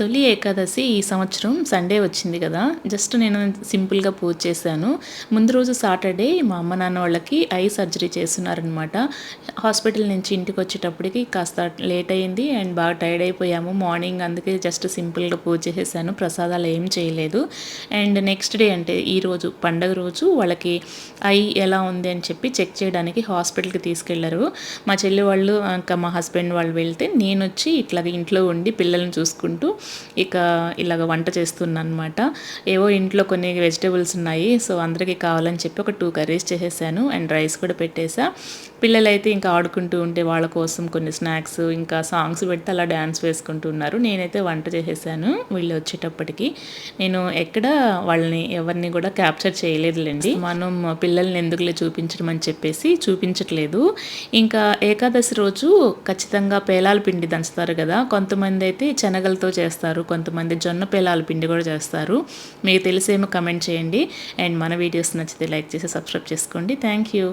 తొలి ఏకాదశి ఈ సంవత్సరం సండే వచ్చింది కదా. జస్ట్ నేను సింపుల్గా పూజ చేశాను. ముందు రోజు సాటర్డే మా అమ్మ నాన్న వాళ్ళకి ఐ సర్జరీ చేస్తున్నారనమాట హాస్పిటల్ నుంచి ఇంటికి వచ్చేటప్పటికి కాస్త లేట్ అయింది అండ్ బాగా టైర్డ్ అయిపోయాము. మార్నింగ్ అందుకే జస్ట్ సింపుల్గా పూజ చేసేసాను. ప్రసాదాలు ఏం చేయలేదు. అండ్ నెక్స్ట్ డే అంటే ఈ రోజు పండగ రోజు వాళ్ళకి ఐ ఎలా ఉంది అని చెప్పి చెక్ చేయడానికి హాస్పిటల్కి తీసుకెళ్ళరు. మా చెల్లి వాళ్ళు ఇంకా మా హస్బెండ్ వాళ్ళు వెళ్తే నేను వచ్చి ఇట్లా ఇంట్లో ఉండి పిల్లల్ని చూసుకుంటూ ఇక ఇలాగ వంట చేస్తున్నాను అనమాట ఏవో ఇంట్లో కొన్ని వెజిటేబుల్స్ ఉన్నాయి. సో అందరికీ కావాలని చెప్పి ఒక టూ కర్రీస్ చేసేసాను. అండ్ రైస్ కూడా పెట్టేసా. పిల్లలైతే ఇంకా ఆడుకుంటూ ఉంటే వాళ్ళ కోసం కొన్ని స్నాక్స్ ఇంకా సాంగ్స్ పెడితే అలా డ్యాన్స్ వేసుకుంటూ ఉన్నారు. నేనైతే వంట చేసేసాను వీళ్ళు వచ్చేటప్పటికి. నేను ఎక్కడ వాళ్ళని ఎవరిని కూడా క్యాప్చర్ చేయలేదులేండి. మనం పిల్లల్ని ఎందుకులే చూపించడం అని చెప్పేసి చూపించట్లేదు. ఇంకా ఏకాదశి రోజు ఖచ్చితంగా పేలాల పిండి దంచుతారు కదా. కొంతమంది అయితే శనగలతో చేస్తారు. చేస్తారు. కొంతమంది జొన్న పేలాల పిండి కూడా చేస్తారు. మీకు తెలిసేమో కమెంట్ చేయండి. అండ్ మన వీడియోస్ నచ్చితే లైక్ చేసి సబ్స్క్రైబ్ చేసుకోండి. Thank you